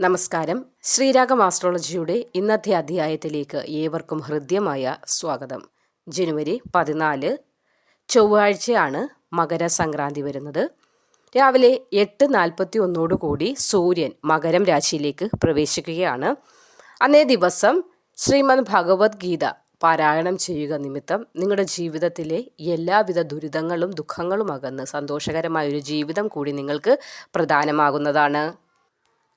നമസ്കാരം. ശ്രീരാഗം ആസ്ട്രോളജിയുടെ ഇന്നത്തെ അധ്യായത്തിലേക്ക് ഏവർക്കും ഹൃദ്യമായ സ്വാഗതം. ജനുവരി പതിനാല് ചൊവ്വാഴ്ചയാണ് മകരസംക്രാന്തി വരുന്നത്. രാവിലെ എട്ട് നാൽപ്പത്തി ഒന്നോടുകൂടി സൂര്യൻ മകരം രാശിയിലേക്ക് പ്രവേശിക്കുകയാണ്. അന്നേ ദിവസം ശ്രീമദ് ഭഗവത്ഗീത പാരായണം ചെയ്യുക നിമിത്തം നിങ്ങളുടെ ജീവിതത്തിലെ എല്ലാവിധ ദുരിതങ്ങളും ദുഃഖങ്ങളും അകന്ന് സന്തോഷകരമായ ഒരു ജീവിതം കൂടി നിങ്ങൾക്ക് പ്രധാനമാകുന്നതാണ്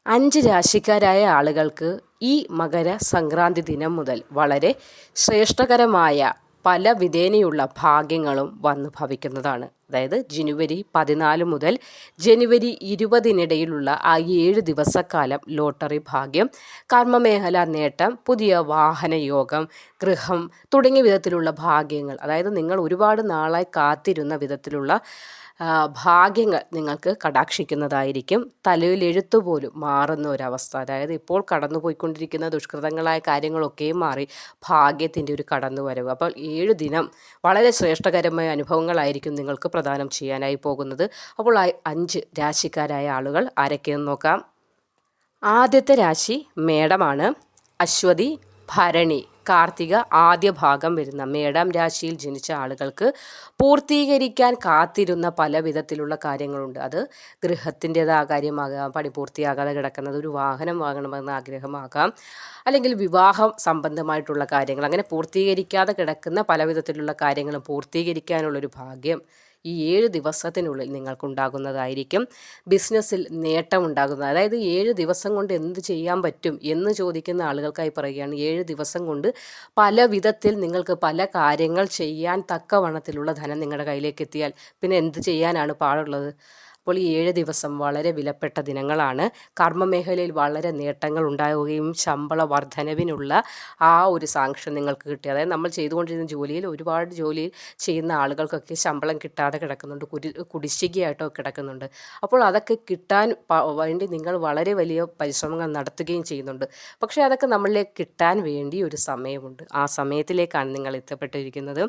അഞ്ച് രാശിക്കാരായ ആളുകൾക്ക് ഈ മകര സംക്രാന്തി ദിനം മുതൽ വളരെ ശ്രേഷ്ഠകരമായ പല വിധേനയുള്ള ഭാഗ്യങ്ങളും വന്നു ഭവിക്കുന്നതാണ്. അതായത് ജനുവരി പതിനാല് മുതൽ ജനുവരി ഇരുപതിനിടയിലുള്ള ആ ഏഴ് ദിവസക്കാലം ലോട്ടറി ഭാഗ്യം കർമ്മമേഖല നേട്ടം പുതിയ വാഹന യോഗം ഗൃഹം തുടങ്ങിയ വിധത്തിലുള്ള ഭാഗ്യങ്ങൾ അതായത് നിങ്ങൾ ഒരുപാട് നാളായി കാത്തിരുന്ന വിധത്തിലുള്ള ഭാഗ്യങ്ങൾ നിങ്ങൾക്ക് കടാക്ഷിക്കുന്നതായിരിക്കും. തലയിൽ എഴുത്തുപോലും മാറുന്ന ഒരവസ്ഥ. അതായത് ഇപ്പോൾ കടന്നുപോയിക്കൊണ്ടിരിക്കുന്ന ദുഷ്കൃതങ്ങളായ കാര്യങ്ങളൊക്കെയും മാറി ഭാഗ്യത്തിന്റെ ഒരു കടന്നു വരവ് അപ്പോൾ ഏഴ് ദിനം വളരെ ശ്രേഷ്ഠകരമായ അനുഭവങ്ങളായിരിക്കും നിങ്ങൾക്ക് പ്രദാനം ചെയ്യാനായി പോകുന്നത്. അപ്പോൾ അഞ്ച് രാശിക്കാരായ ആളുകൾ ആരൊക്കെയെന്ന് നോക്കാം. ആദ്യത്തെ രാശി മേടമാണ്. അശ്വതി ഭരണി കാർത്തിക ആദ്യ ഭാഗം വരുന്ന മേടം രാശിയിൽ ജനിച്ച ആളുകൾക്ക് പൂർത്തീകരിക്കാൻ കാത്തിരുന്ന പല വിധത്തിലുള്ള കാര്യങ്ങളുണ്ട്. അത് ഗൃഹത്തിന്റെതാ കാര്യമാകാം പണി പൂർത്തിയാകാതെ കിടക്കുന്നത് ഒരു വാഹനം വാങ്ങണമെന്ന ആഗ്രഹമാകാം അല്ലെങ്കിൽ വിവാഹം സംബന്ധമായിട്ടുള്ള കാര്യങ്ങൾ. അങ്ങനെ പൂർത്തീകരിക്കാതെ കിടക്കുന്ന പല വിധത്തിലുള്ള കാര്യങ്ങളും പൂർത്തീകരിക്കാനുള്ളൊരു ഭാഗ്യം ഈ ഏഴ് ദിവസത്തിനുള്ളിൽ നിങ്ങൾക്കുണ്ടാകുന്നതായിരിക്കും. ബിസിനസ്സിൽ നേട്ടമുണ്ടാകുന്നത്. അതായത് ഏഴ് ദിവസം കൊണ്ട് എന്ത് ചെയ്യാൻ പറ്റും എന്ന് ചോദിക്കുന്ന ആളുകൾക്കായി പറയുകയാണ്. ഏഴ് ദിവസം കൊണ്ട് പല വിധത്തിൽ നിങ്ങൾക്ക് പല കാര്യങ്ങൾ ചെയ്യാൻ തക്കവണ്ണത്തിലുള്ള ധനം നിങ്ങളുടെ കയ്യിലേക്ക് എത്തിയാൽ പിന്നെ എന്ത് ചെയ്യാനാണ് പാടുള്ളത്? അപ്പോൾ ഈ ഏഴ് ദിവസം വളരെ വിലപ്പെട്ട ദിനങ്ങളാണ്. കർമ്മമേഖലയിൽ വളരെ നേട്ടങ്ങൾ ഉണ്ടാവുകയും ശമ്പള വർധനവിനുള്ള ആ ഒരു സാങ്ഷൻ നിങ്ങൾക്ക് കിട്ടി. അതായത് നമ്മൾ ചെയ്തുകൊണ്ടിരുന്ന ജോലിയിൽ ഒരുപാട് ജോലി ചെയ്യുന്ന ആളുകൾക്കൊക്കെ ശമ്പളം കിട്ടാതെ കിടക്കുന്നുണ്ട് കുരി കുടിശ്ശികയായിട്ടോ കിടക്കുന്നുണ്ട്. അപ്പോൾ അതൊക്കെ കിട്ടാൻ വേണ്ടി നിങ്ങൾ വളരെ വലിയ പരിശ്രമങ്ങൾ നടത്തുകയും ചെയ്യുന്നുണ്ട്. പക്ഷേ അതൊക്കെ നമ്മളിലേക്ക് കിട്ടാൻ വേണ്ടി ഒരു സമയമുണ്ട്. ആ സമയത്തിലേക്കാണ് നിങ്ങൾ എത്തപ്പെട്ടിരിക്കുന്നത്.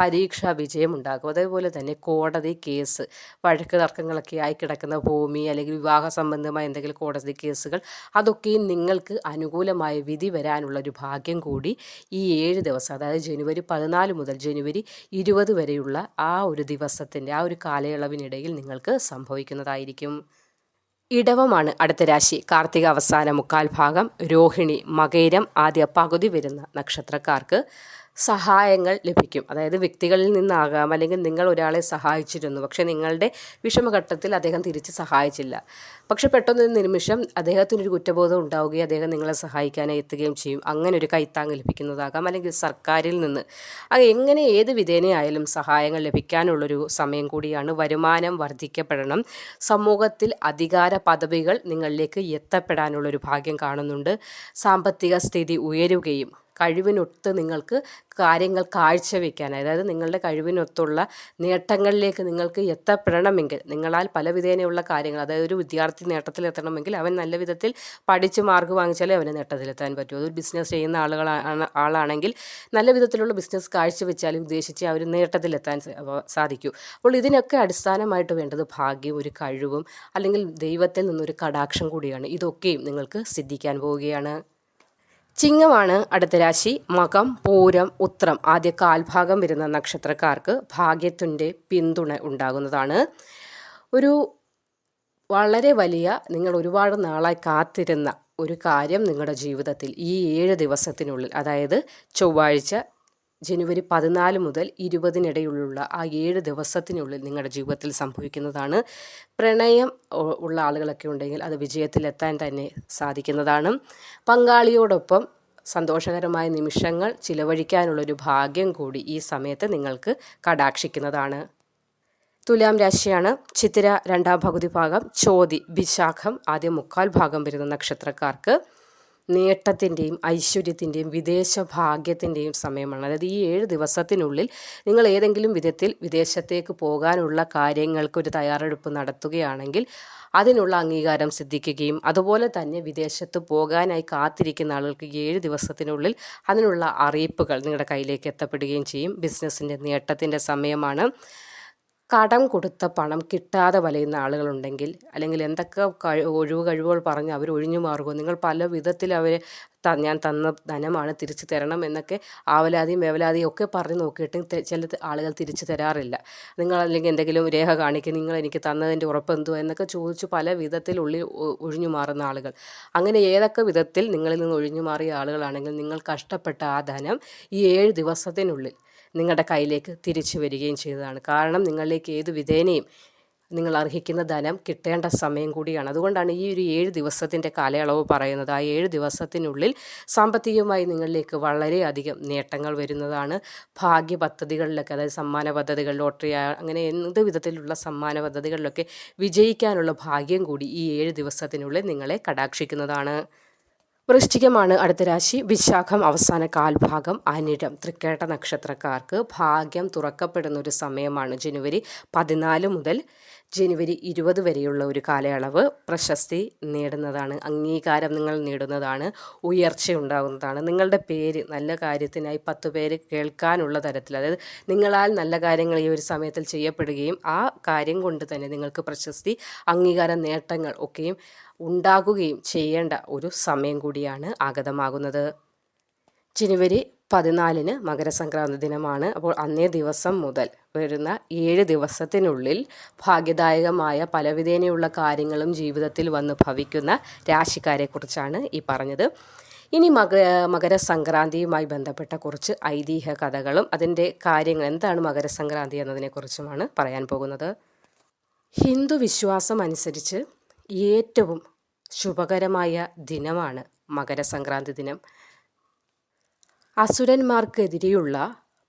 പരീക്ഷാ വിജയം ഉണ്ടാകും. അതേപോലെ തന്നെ കോടതി കേസ് വഴക്ക് തർക്കങ്ങളൊക്കെ ആയി കിടക്കുന്ന ഭൂമി അല്ലെങ്കിൽ വിവാഹ സംബന്ധമായ എന്തെങ്കിലും കോടതി കേസുകൾ അതൊക്കെയും നിങ്ങൾക്ക് അനുകൂലമായ വിധി വരാനുള്ള ഒരു ഭാഗ്യം കൂടി ഈ ഏഴ് ദിവസം അതായത് ജനുവരി പതിനാല് മുതൽ ജനുവരി ഇരുപത് വരെയുള്ള ആ ഒരു ദിവസത്തിന്റെ ആ ഒരു കാലയളവിനിടയിൽ നിങ്ങൾക്ക് സംഭവിക്കുന്നതായിരിക്കും. ഇടവമാണ് അടുത്ത രാശി കാർത്തിക അവസാന മുക്കാൽ ഭാഗം രോഹിണി മകേരം ആദ്യ പകുതി വരുന്ന നക്ഷത്രക്കാർക്ക് സഹായങ്ങൾ ലഭിക്കും. അതായത് വ്യക്തികളിൽ നിന്നാകാം അല്ലെങ്കിൽ നിങ്ങൾ ഒരാളെ സഹായിച്ചിരുന്നു. പക്ഷേ നിങ്ങളുടെ വിഷമഘട്ടത്തിൽ അദ്ദേഹം തിരിച്ച് സഹായിച്ചില്ല. പക്ഷേ പെട്ടെന്നൊരു നിമിഷം അദ്ദേഹത്തിനൊരു കുറ്റബോധം ഉണ്ടാവുകയും അദ്ദേഹം നിങ്ങളെ സഹായിക്കാനായി എത്തുകയും ചെയ്യും. അങ്ങനെ ഒരു കൈത്താങ് ലഭിക്കുന്നതാകാം. അല്ലെങ്കിൽ സർക്കാരിൽ നിന്ന്. അത് എങ്ങനെ ഏത് വിധേനയായാലും സഹായങ്ങൾ ലഭിക്കാനുള്ളൊരു സമയം കൂടിയാണ് വരുമാനം വർദ്ധിക്കപ്പെടണം. സമൂഹത്തിൽ അധികാര പദവികൾ നിങ്ങളിലേക്ക് എത്തപ്പെടാനുള്ളൊരു ഭാഗ്യം കാണുന്നുണ്ട്. സാമ്പത്തിക സ്ഥിതി ഉയരുകയും കഴിവിനൊത്ത് നിങ്ങൾക്ക് കാര്യങ്ങൾ കാഴ്ചവെക്കാൻ അതായത് നിങ്ങളുടെ കഴിവിനൊത്തുള്ള നേട്ടങ്ങളിലേക്ക് നിങ്ങൾക്ക് എത്തപ്പെടണമെങ്കിൽ നിങ്ങളാൽ പല വിധേനയുള്ള കാര്യങ്ങൾ അതായത് ഒരു വിദ്യാർത്ഥി നേട്ടത്തിലെത്തണമെങ്കിൽ അവൻ നല്ല വിധത്തിൽ പഠിച്ച് മാർക്ക് വാങ്ങിച്ചാലേ അവന് നേട്ടത്തിലെത്താൻ പറ്റൂ. അതൊരു ബിസിനസ് ചെയ്യുന്ന ആളുകളാണ് ആളാണെങ്കിൽ നല്ല വിധത്തിലുള്ള ബിസിനസ് കാഴ്ചവെച്ചാലും ഉദ്ദേശിച്ച് ആ ഒരു നേട്ടത്തിലെത്താൻ സാധിക്കൂ. അപ്പോൾ ഇതിനൊക്കെ അടിസ്ഥാനമായിട്ട് വേണ്ടത് ഭാഗ്യം ഒരു കഴിവും അല്ലെങ്കിൽ ദൈവത്തിൽ നിന്നൊരു കടാക്ഷം കൂടിയാണ്. ഇതൊക്കെയും നിങ്ങൾക്ക് സിദ്ധിക്കാൻ പോവുകയാണ്. ചിങ്ങമാണ് അടുത്ത രാശി. മകം പൂരം ഉത്രം ആദ്യ കാൽഭാഗം വരുന്ന നക്ഷത്രക്കാർക്ക് ഭാഗ്യത്തിന്റെ പിന്തുണ ഉണ്ടാകുന്നതാണ്. ഒരു വളരെ വലിയ നിങ്ങൾ ഒരുപാട് നാളായി കാത്തിരുന്ന ഒരു കാര്യം നിങ്ങളുടെ ജീവിതത്തിൽ ഈ ഏഴ് ദിവസത്തിനുള്ളിൽ അതായത് ചൊവ്വാഴ്ച ജനുവരി പതിനാല് മുതൽ ഇരുപതിനിടയിലുള്ള ആ ഏഴ് ദിവസത്തിനുള്ളിൽ നിങ്ങളുടെ ജീവിതത്തിൽ സംഭവിക്കുന്നതാണ്. പ്രണയം ഉള്ള ആളുകളൊക്കെ ഉണ്ടെങ്കിൽ അത് വിജയത്തിലെത്താൻ തന്നെ സാധിക്കുന്നതാണ്. പങ്കാളിയോടൊപ്പം സന്തോഷകരമായ നിമിഷങ്ങൾ ചിലവഴിക്കാനുള്ളൊരു ഭാഗ്യം കൂടി ഈ സമയത്ത് നിങ്ങൾക്ക് കടാക്ഷിക്കുന്നതാണ്. തുലാം രാശിയാണ്. ചിത്തിര രണ്ടാം പകുതി ഭാഗം ചോതി വിശാഖം ആദ്യം മുക്കാൽ ഭാഗം വരുന്ന നക്ഷത്രക്കാർക്ക് നേട്ടത്തിന്റെയും ഐശ്വര്യത്തിന്റെയും വിദേശ ഭാഗ്യത്തിന്റെയും സമയമാണ്. അതായത് ഈ ഏഴ് ദിവസത്തിനുള്ളിൽ നിങ്ങൾ ഏതെങ്കിലും വിധത്തിൽ വിദേശത്തേക്ക് പോകാനുള്ള കാര്യങ്ങൾക്കൊരു തയ്യാറെടുപ്പ് നടത്തുകയാണെങ്കിൽ അതിനുള്ള അംഗീകാരം സിദ്ധിക്കുകയും അതുപോലെ തന്നെ വിദേശത്ത് പോകാനായി കാത്തിരിക്കുന്ന ആളുകൾക്ക് ഏഴ് ദിവസത്തിനുള്ളിൽ അതിനുള്ള അറിയിപ്പുകൾ നിങ്ങളുടെ കയ്യിലേക്ക് എത്തപ്പെടുകയും ചെയ്യും. ബിസിനസ്സിന്റെ നേട്ടത്തിന്റെ സമയമാണ്. കടം കൊടുത്ത പണം കിട്ടാതെ വലയുന്ന ആളുകളുണ്ടെങ്കിൽ അല്ലെങ്കിൽ എന്തൊക്കെ ഒഴിവ് കഴിവുകൾ പറഞ്ഞ് അവർ ഒഴിഞ്ഞു മാറുമോ നിങ്ങൾ പല വിധത്തിൽ അവരെ ത ഞാൻ തന്ന ധനമാണ് തിരിച്ചു തരണം എന്നൊക്കെ ആവലാതിയും വേവലാതിയും ഒക്കെ പറഞ്ഞ് നോക്കിയിട്ടും ചില ആളുകൾ തിരിച്ചു തരാറില്ല. നിങ്ങൾ അല്ലെങ്കിൽ എന്തെങ്കിലും രേഖ കാണിക്കുക നിങ്ങൾ എനിക്ക് തന്നതിന്റെ ഉറപ്പ് എന്നൊക്കെ ചോദിച്ചു പല വിധത്തിൽ ഉള്ളിൽ ഒഴിഞ്ഞു മാറുന്ന ആളുകൾ. അങ്ങനെ ഏതൊക്കെ വിധത്തിൽ നിങ്ങളിൽ നിന്ന് ഒഴിഞ്ഞു മാറിയ ആളുകളാണെങ്കിൽ നിങ്ങൾ കഷ്ടപ്പെട്ട ആ ധനം ഈ ഏഴ് ദിവസത്തിനുള്ളിൽ നിങ്ങളുടെ കയ്യിലേക്ക് തിരിച്ചു വരികയും ചെയ്തതാണ്. കാരണം നിങ്ങളിലേക്ക് ഏത് വിധേനയും നിങ്ങൾ അർഹിക്കുന്ന ധനം കിട്ടേണ്ട സമയം കൂടിയാണ്. അതുകൊണ്ടാണ് ഈ ഒരു ഏഴ് ദിവസത്തിന്റെ കാലയളവ് പറയുന്നത്. ആ ഏഴ് ദിവസത്തിനുള്ളിൽ സാമ്പത്തികമായി നിങ്ങളിലേക്ക് വളരെയധികം നേട്ടങ്ങൾ വരുന്നതാണ്. ഭാഗ്യ പദ്ധതികളിലൊക്കെ അതായത് സമ്മാന പദ്ധതികൾ ലോട്ടറി അങ്ങനെ എന്ത് വിധത്തിലുള്ള സമ്മാന പദ്ധതികളിലൊക്കെ വിജയിക്കാനുള്ള ഭാഗ്യം കൂടി ഈ ഏഴ് ദിവസത്തിനുള്ളിൽ നിങ്ങളെ കടാക്ഷിക്കുന്നതാണ്. വൃശ്ചികമാണ് അടുത്ത രാശി. വിശാഖം അവസാന കാൽഭാഗം. അനിഴം തൃക്കേട്ട നക്ഷത്രക്കാർക്ക് ഭാഗ്യം തുറക്കപ്പെടുന്ന ഒരു സമയമാണ് ജനുവരി പതിനാല് മുതൽ ജനുവരി ഇരുപത് വരെയുള്ള ഒരു കാലയളവ് പ്രശസ്തി നേടുന്നതാണ് അംഗീകാരം നിങ്ങൾ നേടുന്നതാണ് ഉയർച്ച ഉണ്ടാകുന്നതാണ് നിങ്ങളുടെ പേര് നല്ല കാര്യത്തിനായി പത്ത് പേര് കേൾക്കാനുള്ള തരത്തിൽ അതായത് നിങ്ങളാൽ നല്ല കാര്യങ്ങൾ ഈ ഒരു സമയത്തിൽ ചെയ്യപ്പെടുകയും ആ കാര്യം കൊണ്ട് തന്നെ നിങ്ങൾക്ക് പ്രശസ്തി അംഗീകാര നേട്ടങ്ങൾ ഒക്കെയും ഉണ്ടാകുകയും ചെയ്യേണ്ട ഒരു സമയം കൂടിയാണ് ആഗതമാകുന്നത്. ജനുവരി പതിനാലിന് മകരസംക്രാന്തി ദിനമാണ്. അപ്പോൾ അന്നേ ദിവസം മുതൽ വരുന്ന ഏഴ് ദിവസത്തിനുള്ളിൽ ഭാഗ്യദായകമായ പലവിധേനയുള്ള കാര്യങ്ങളും ജീവിതത്തിൽ വന്ന് ഭവിക്കുന്ന രാശിക്കാരെക്കുറിച്ചാണ് ഈ പറഞ്ഞത്. ഇനി മക മകരസംക്രാന്തിയുമായി ബന്ധപ്പെട്ട കുറച്ച് ഐതിഹ്യ കഥകളും അതിന്റെ കാര്യങ്ങൾ എന്താണ് മകരസംക്രാന്തി എന്നതിനെക്കുറിച്ചുമാണ് പറയാൻ പോകുന്നത്. ഹിന്ദു വിശ്വാസം അനുസരിച്ച് ഏറ്റവും ശുഭകരമായ ദിനമാണ് മകരസംക്രാന്തി ദിനം. അസുരന്മാർക്കെതിരെയുള്ള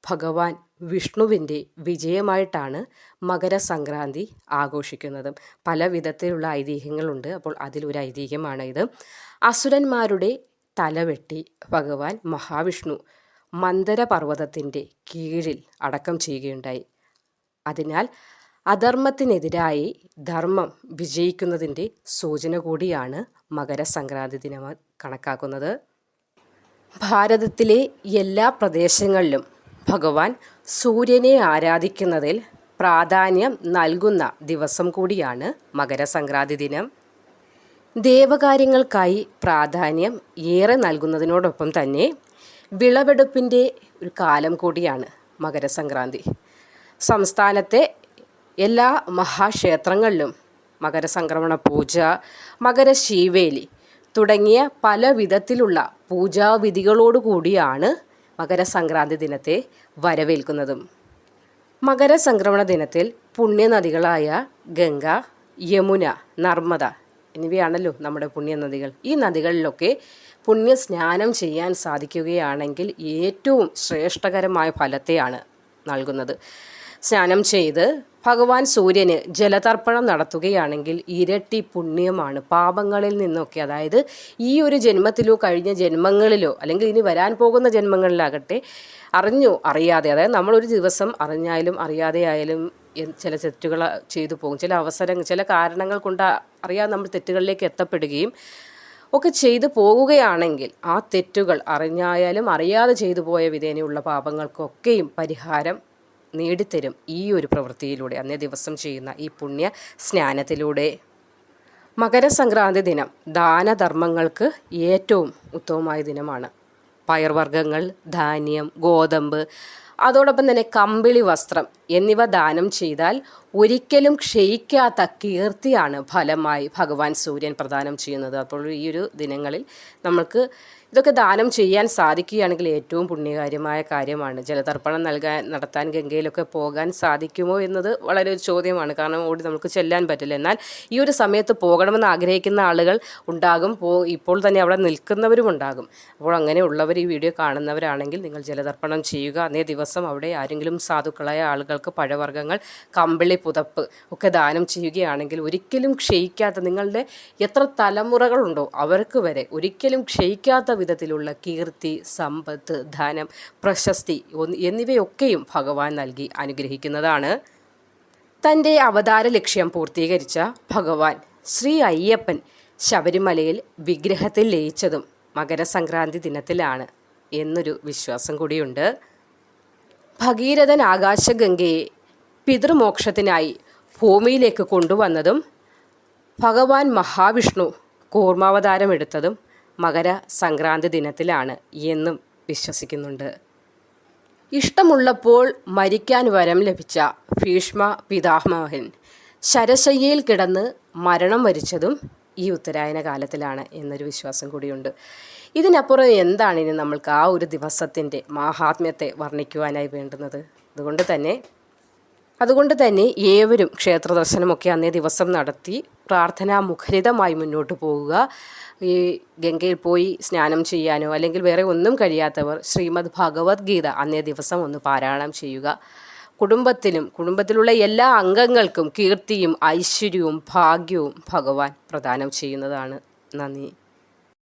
ഭഗവാൻ വിഷ്ണുവിന്റെ വിജയമായിട്ടാണ് മകരസംക്രാന്തി ആഘോഷിക്കുന്നത്. പല വിധത്തിലുള്ള ഐതിഹ്യങ്ങളുണ്ട്. അപ്പോൾ അതിലൊരു ഐതിഹ്യമാണ് ഇത്. അസുരന്മാരുടെ തലവെട്ടി ഭഗവാൻ മഹാവിഷ്ണു മന്ദര പർവതത്തിന്റെ കീഴിൽ അടക്കം ചെയ്യുകയുണ്ടായി. അതിനാൽ അധർമ്മത്തിനെതിരായി ധർമ്മം വിജയിക്കുന്നതിന്റെ സൂചന കൂടിയാണ് മകരസംക്രാന്തി ദിനം കണക്കാക്കുന്നത്. ഭാരതത്തിലെ എല്ലാ പ്രദേശങ്ങളിലും ഭഗവാൻ സൂര്യനെ ആരാധിക്കുന്നതിൽ പ്രാധാന്യം നൽകുന്ന ദിവസം കൂടിയാണ് മകരസംക്രാന്തി ദിനം. ദേവകാര്യങ്ങൾക്കായി പ്രാധാന്യം ഏറെ നൽകുന്നതിനോടൊപ്പം തന്നെ വിളവെടുപ്പിന്റെ ഒരു കാലം കൂടിയാണ് മകരസംക്രാന്തി. സംസ്ഥാനത്തെ എല്ലാ മഹാക്ഷേത്രങ്ങളിലും മകരസംക്രമണ പൂജ മകരശീവേലി തുടങ്ങിയ പല വിധത്തിലുള്ള പൂജാവിധികളോടുകൂടിയാണ് മകരസംക്രാന്തി ദിനത്തെ വരവേൽക്കുന്നതും. മകരസംക്രമണ ദിനത്തിൽ പുണ്യനദികളായ ഗംഗ യമുന നർമ്മദ എന്നിവയാണല്ലോ നമ്മുടെ പുണ്യനദികൾ. ഈ നദികളിലൊക്കെ പുണ്യ സ്നാനം ചെയ്യാൻ സാധിക്കുകയാണെങ്കിൽ ഏറ്റവും ശ്രേഷ്ഠകരമായ ഫലത്തെയാണ് നൽകുന്നത്. സ്നാനം ചെയ്ത് ഭഗവാൻ സൂര്യന് ജലതർപ്പണം നടത്തുകയാണെങ്കിൽ ഇരട്ടി പുണ്യമാണ്. പാപങ്ങളിൽ നിന്നൊക്കെ അതായത് ഈ ഒരു ജന്മത്തിലോ കഴിഞ്ഞ ജന്മങ്ങളിലോ അല്ലെങ്കിൽ ഇനി വരാൻ പോകുന്ന ജന്മങ്ങളിലാകട്ടെ അറിഞ്ഞോ അറിയാതെ അതായത് നമ്മളൊരു ദിവസം അറിഞ്ഞാലും അറിയാതെ ആയാലും ചില തെറ്റുകൾ ചെയ്തു പോകും. ചില അവസരങ്ങൾ ചില കാരണങ്ങൾ കൊണ്ട് അറിയാതെ നമ്മൾ തെറ്റുകളിലേക്ക് എത്തപ്പെടുകയും ഒക്കെ ചെയ്തു പോവുകയാണെങ്കിൽ ആ തെറ്റുകൾ അറിഞ്ഞായാലും അറിയാതെ ചെയ്തു പോയ വിധേനയുള്ള പാപങ്ങൾക്കൊക്കെയും പരിഹാരം നേടിത്തരും ഈ ഒരു പ്രവൃത്തിയിലൂടെ അന്നേ ദിവസം ചെയ്യുന്ന ഈ പുണ്യ സ്നാനത്തിലൂടെ. മകരസംക്രാന്തി ദിനം ദാനധർമ്മങ്ങൾക്ക് ഏറ്റവും ഉത്തമമായ ദിനമാണ്. പയർവർഗങ്ങൾ ധാന്യം ഗോതമ്പ് അതോടൊപ്പം തന്നെ കമ്പിളി വസ്ത്രം എന്നിവ ദാനം ചെയ്താൽ ഒരിക്കലും ക്ഷയിക്കാത്ത കീർത്തിയാണ് ഫലമായി ഭഗവാൻ സൂര്യൻ പ്രദാനം ചെയ്യുന്നത്. അപ്പോൾ ഈ ഒരു ദിനങ്ങളിൽ നമുക്ക് ഇതൊക്കെ ദാനം ചെയ്യാൻ സാധിക്കുകയാണെങ്കിൽ ഏറ്റവും പുണ്യകാര്യമായ കാര്യമാണ്. ജലതർപ്പണം നൽകാൻ നടത്താൻ ഗംഗയിലൊക്കെ പോകാൻ സാധിക്കുമോ എന്നത് വളരെ ഒരു ചോദ്യമാണ്. കാരണം ഓടി നമുക്ക് ചെല്ലാൻ പറ്റില്ല. എന്നാൽ ഈ ഒരു സമയത്ത് പോകണമെന്ന് ആഗ്രഹിക്കുന്ന ആളുകൾ ഉണ്ടാകും. പോ ഇപ്പോൾ തന്നെ അവിടെ നിൽക്കുന്നവരും ഉണ്ടാകും. അപ്പോൾ അങ്ങനെയുള്ളവർ ഈ വീഡിയോ കാണുന്നവരാണെങ്കിൽ നിങ്ങൾ ജലതർപ്പണം ചെയ്യുക. അന്നേ ദിവസം അവിടെ ആരെങ്കിലും സാധുക്കളായ ആളുകൾക്ക് പഴവർഗങ്ങൾ കമ്പിളി പുതപ്പ് ഒക്കെ ദാനം ചെയ്യുകയാണെങ്കിൽ ഒരിക്കലും ക്ഷയിക്കാത്ത നിങ്ങളുടെ എത്ര തലമുറകളുണ്ടോ അവർക്ക് വരെ ഒരിക്കലും ക്ഷയിക്കാത്ത വിധത്തിലുള്ള കീർത്തി സമ്പത്ത് ധനം പ്രശസ്തി എന്നിവയൊക്കെയും ഭഗവാൻ നൽകി അനുഗ്രഹിക്കുന്നതാണ്. തന്റെ അവതാര ലക്ഷ്യം പൂർത്തീകരിച്ച ഭഗവാൻ ശ്രീ അയ്യപ്പൻ ശബരിമലയിൽ വിഗ്രഹത്തിൽ ലയിച്ചതും മകരസംക്രാന്തി ദിനത്തിലാണ് എന്നൊരു വിശ്വാസം കൂടിയുണ്ട്. ഭഗീരഥൻ ആകാശഗംഗയെ പിതൃമോക്ഷത്തിനായി ഭൂമിയിലേക്ക് കൊണ്ടുവന്നതും ഭഗവാൻ മഹാവിഷ്ണു കൂർമാവതാരം എടുത്തതും മകര സംക്രാന്തി ദിനത്തിലാണ് എന്നും വിശ്വസിക്കുന്നുണ്ട്. ഇഷ്ടമുള്ളപ്പോൾ മരിക്കാൻ വരം ലഭിച്ച ഭീഷ്മ പിതാമഹൻ ശരശയ്യയിൽ കിടന്ന് മരണം വരിച്ചതും ഈ ഉത്തരായന കാലത്തിലാണ് എന്നൊരു വിശ്വാസം കൂടിയുണ്ട്. ഇതിനപ്പുറം എന്താണ് ഇനി നമ്മൾക്ക് ആ ഒരു ദിവസത്തിന്റെ മാഹാത്മ്യത്തെ വർണിക്കുവാനായി വേണ്ടുന്നത്? അതുകൊണ്ട് തന്നെ അതുകൊണ്ട് തന്നെ ഏവരും ക്ഷേത്ര ദർശനമൊക്കെ അന്നേ ദിവസം നടത്തി പ്രാർത്ഥനാ മുഖരിതമായി മുന്നോട്ട് പോവുക. ഈ ഗംഗയിൽ പോയി സ്നാനം ചെയ്യാനോ അല്ലെങ്കിൽ വേറെ ഒന്നും കഴിയാത്തവർ ശ്രീമദ് ഭഗവത്ഗീത അന്നേ ദിവസം ഒന്ന് പാരായണം ചെയ്യുക. കുടുംബത്തിലും കുടുംബത്തിലുള്ള എല്ലാ അംഗങ്ങൾക്കും കീർത്തിയും ഐശ്വര്യവും ഭാഗ്യവും ഭഗവാൻ പ്രദാനം ചെയ്യുന്നതാണ്. നന്ദി.